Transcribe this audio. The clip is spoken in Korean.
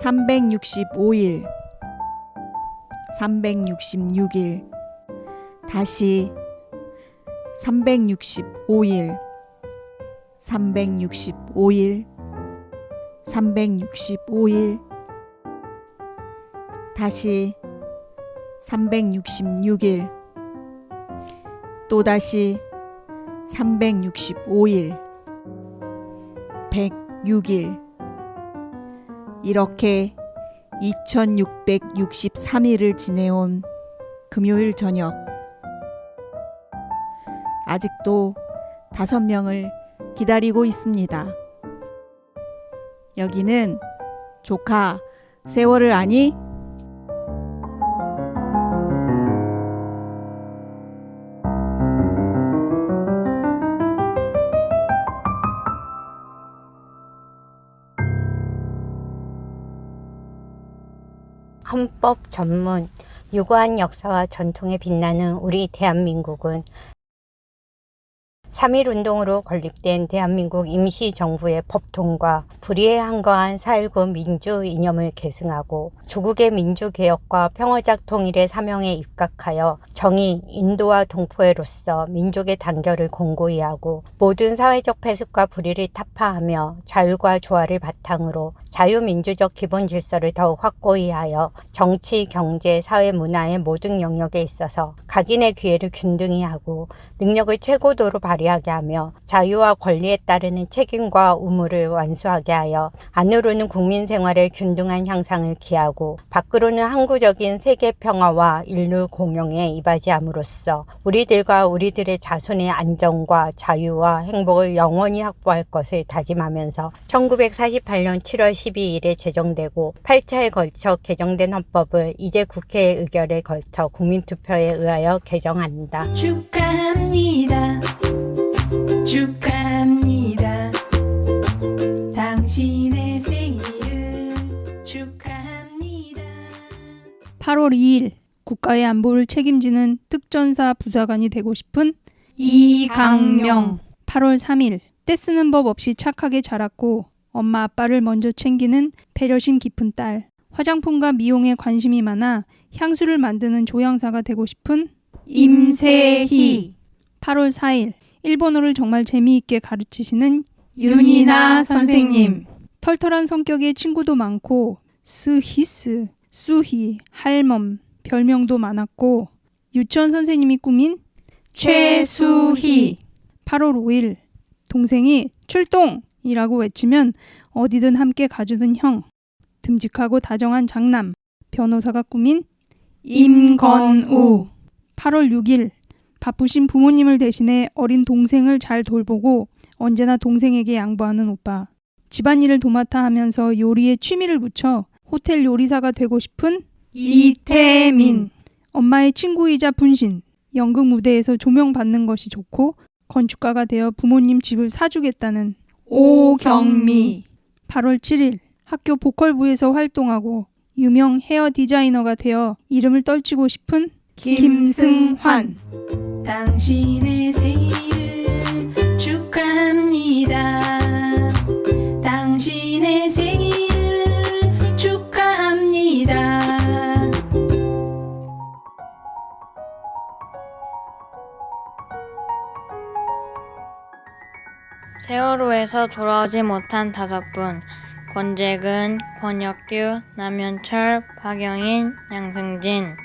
365일. 366일. 다시 365일. 365일. 365일. 다시 366일. 또다시 365일. 106일 이렇게 2663일을 지내온 금요일 저녁 아직도 다섯 명을 기다리고 있습니다. 여기는 조카 세월을 아니? 헌법 전문, 유구한 역사와 전통에 빛나는 우리 대한민국은 3.1 운동으로 건립된 대한민국 임시정부의 법 통과 불의에 한거한 4.19 민주 이념을 계승하고 조국의 민주개혁과 평화적 통일의 사명에 입각하여 정의, 인도와 동포애로서 민족의 단결을 공고히 하고 모든 사회적 폐습과 불의를 타파하며 자율과 조화를 바탕으로 자유민주적 기본 질서를 더욱 확고히 하여 정치, 경제, 사회, 문화의 모든 영역에 있어서 각인의 기회를 균등히 하고 능력을 최고도로 발휘하 게 하며 자유와 권리에 따르는 책임과 의무를 완수하게 하여 안으로는 국민 생활의 균등한 향상을 기하고 밖으로는 항구적인 세계 평화와 인류 공영에 이바지함으로써 우리들과 우리들의 자손의 안정과 자유와 행복을 영원히 확보할 것을 다짐하면서 1948년 7월 12일에 제정되고 8차에 걸쳐 개정된 헌법을 이제 국회 의결에 걸쳐 국민투표에 의하여 개정한다. 축하합니다. 8월 2일 국가의 안보를 책임지는 특전사 부사관이 되고 싶은 이강명 8월 3일 떼쓰는 법 없이 착하게 자랐고 엄마 아빠를 먼저 챙기는 배려심 깊은 딸. 화장품과 미용에 관심이 많아 향수를 만드는 조향사가 되고 싶은 임세희. 8월 4일 일본어를 정말 재미있게 가르치시는 윤이나 선생님. 털털한 성격의 친구도 많고 스히스, 수희, 할멈 별명도 많았고 유치원 선생님이 꾸민 최수희. 8월 5일 동생이 출동이라고 외치면 어디든 함께 가주는 형. 듬직하고 다정한 장남. 변호사가 꾸민 임건우. 8월 6일 바쁘신 부모님을 대신해 어린 동생을 잘 돌보고 언제나 동생에게 양보하는 오빠. 집안일을 도맡아 하면서 요리에 취미를 붙여 호텔 요리사가 되고 싶은 이태민. 엄마의 친구이자 분신. 연극 무대에서 조명받는 것이 좋고 건축가가 되어 부모님 집을 사주겠다는 오경미. 8월 7일 학교 보컬부에서 활동하고 유명 헤어 디자이너가 되어 이름을 떨치고 싶은 김승환. 당신의 생일 세월호에서 돌아오지 못한 다섯 분 권재근, 권혁규, 남현철, 박영인, 양승진